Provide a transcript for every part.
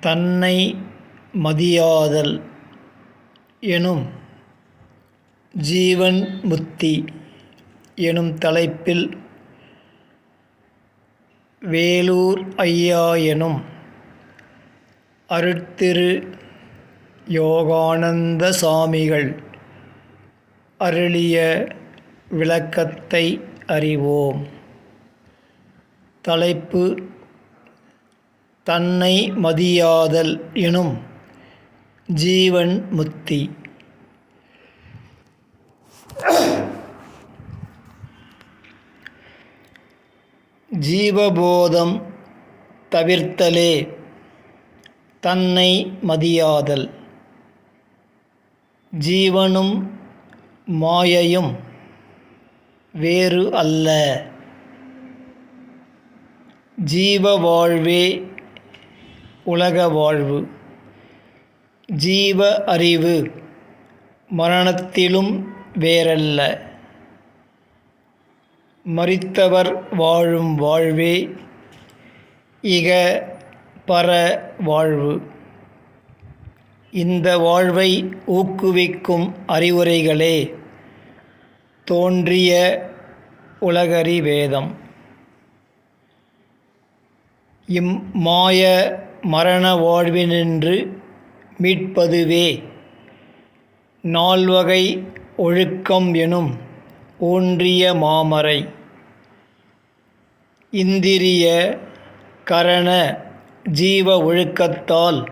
தன்னை மதியாதல் எனும் ஜீவன் முத்தி எனும் தலைப்பில் வேலூர் ஐயா எனும் அருட்திரு யோகானந்த சாமிகள் அருளிய விளக்கத்தை அறிவோம். தலைப்பு தன்னை மதியாதல் எனும் ஜீவன் முத்தி. ஜீவபோதம் தவிர்த்தலே தன்னை மதியாதல். ஜீவனும் மாயையும் வேறு அல்ல. ஜீவ வாழ்வே உலக வாழ்வு. ஜீவ அறிவு மரணத்திலும் வேறல்ல. மறித்தவர் வாழும் வாழ்வே இக பர வாழ்வு. இந்த வாழ்வை ஊக்குவிக்கும் அறிவுரைகளே தோன்றிய உலகறி வேதம். இம்மாய மரண வாழ்வினின்று மீட்பதுவே. நால்வகை ஒழுக்கம் எனும் ஊன்றிய மாமரை இந்திரிய கரண ஜீவ ஒழுக்கத்தால்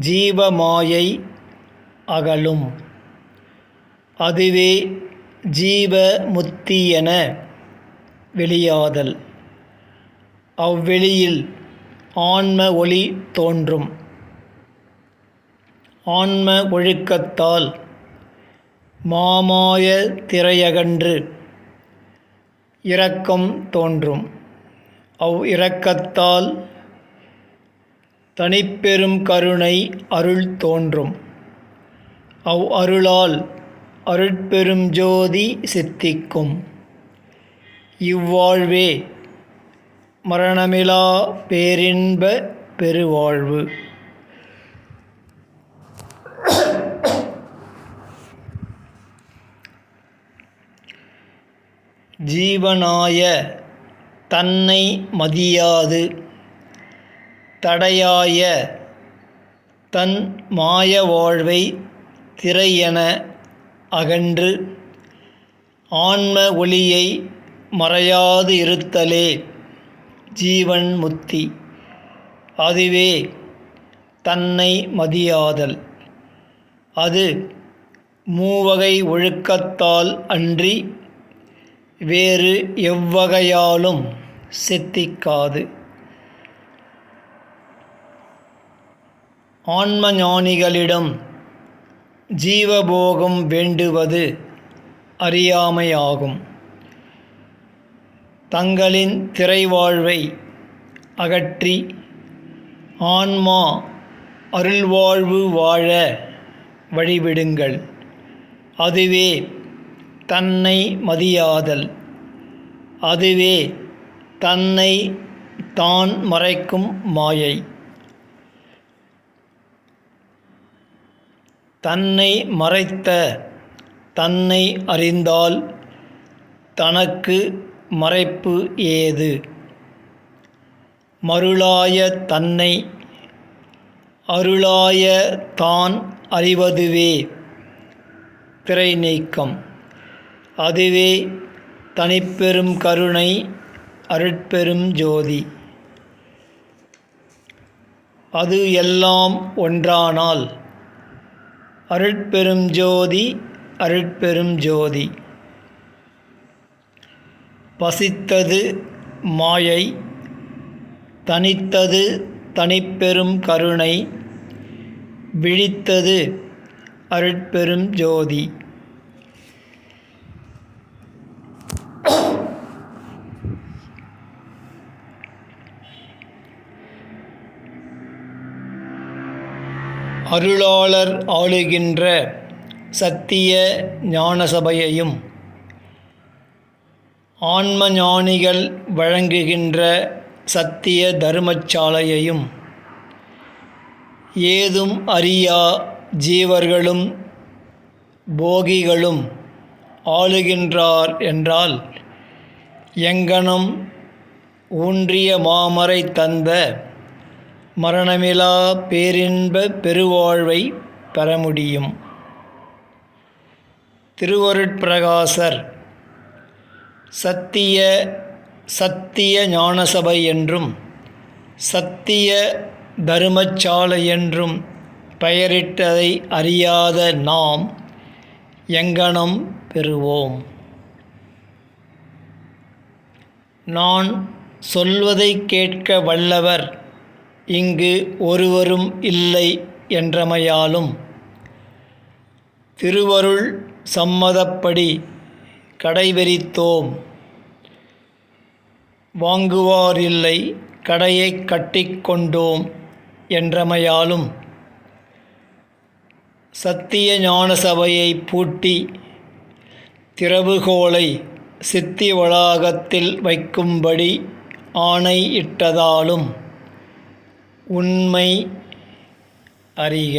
ஜீவமாயை அகலும். அதுவே ஜீவ முத்தி என வெளியாதல். அவ்வெளியில் ஆன்ம ஒளி தோன்றும். ஆன்ம ஒழுக்கத்தால் மாமாய திரையகன்று இரக்கம் தோன்றும். அவ் இரக்கத்தால் தனிப்பெரும் கருணை அருள் தோன்றும். அவ் அருளால் அருட்பெரும் ஜோதி சித்திக்கும். இவ்வாழ்வே மரணமிலா பேரின்ப பெருவாழ்வு. ஜீவனாய தன்னை மதியாது தடையாய தன் மாய வாழ்வை திரையென அகன்று ஆன்ம ஒளியை மறையாது இருத்தலே. ஜீவன் முத்தி அதுவே தன்னை மதியாதல். அது மூவகை ஒழுக்கத்தால் அன்றி வேறு எவ்வகையாலும் சித்திக்காது. ஆன்ம ஞானிகளிடம் ஜீவபோகம் வேண்டுவது அறியாமையாகும். தங்களின் திரைவாழ்வை அகற்றி ஆன்மா அருள்வாழ்வு வாழ வழிவிடுங்கள். அதுவே தன்னை மதியாதல். அதுவே தன்னை தான் மறைக்கும் மாயை. தன்னை மறைத்த தன்னை அறிந்தால் தனக்கு மறைப்பு ஏது? மருளாய தன்னை அருளாய தான் அறிவதுவே திரை நீக்கம். அதுவே தனிப்பெரும் கருணை அருட்பெரும் ஜோதி. அது எல்லாம் ஒன்றானால் அருட்பெரும் ஜோதி அருட்பெரும் ஜோதி. பசித்தது மாயை தனித்தது தனிப்பெரும் கருணை விழித்தது அருட்பெரும் ஜோதி. அருளாளர் ஆளுகின்ற சத்திய ஞானசபையையும் ஆன்ம ஞானிகள் வழங்குகின்ற சத்திய தர்மச்சாலையையும் ஏதும் அறியா ஜீவர்களும் போகிகளும் ஆளுகின்றார் என்றால் எங்கனம் ஊன்றிய மாமரை தந்த மரணமிலா பேரின்ப பெருவாழ்வை பெற முடியும். திருவருட்பிரகாசர் சத்திய சத்திய ஞானசபை என்றும் சத்திய தருமச்சாலை என்றும் பெயரிட்டதை அறியாத நாம் எங்கனம் பெறுவோம்? நான் சொல்வதை கேட்க வல்லவர் இங்கு ஒருவரும் இல்லை என்றமையாலும் திருவருள் சம்மதப்படி கடைவெறித்தோம். வாங்குவாரில்லை கடையை கட்டிக்கொண்டோம் என்றமையாலும் சத்திய ஞான சபையை பூட்டி திறவுகோலை சித்தி வளாகத்தில் வைக்கும்படி ஆணை இட்டதாலும் உண்மை அறிக.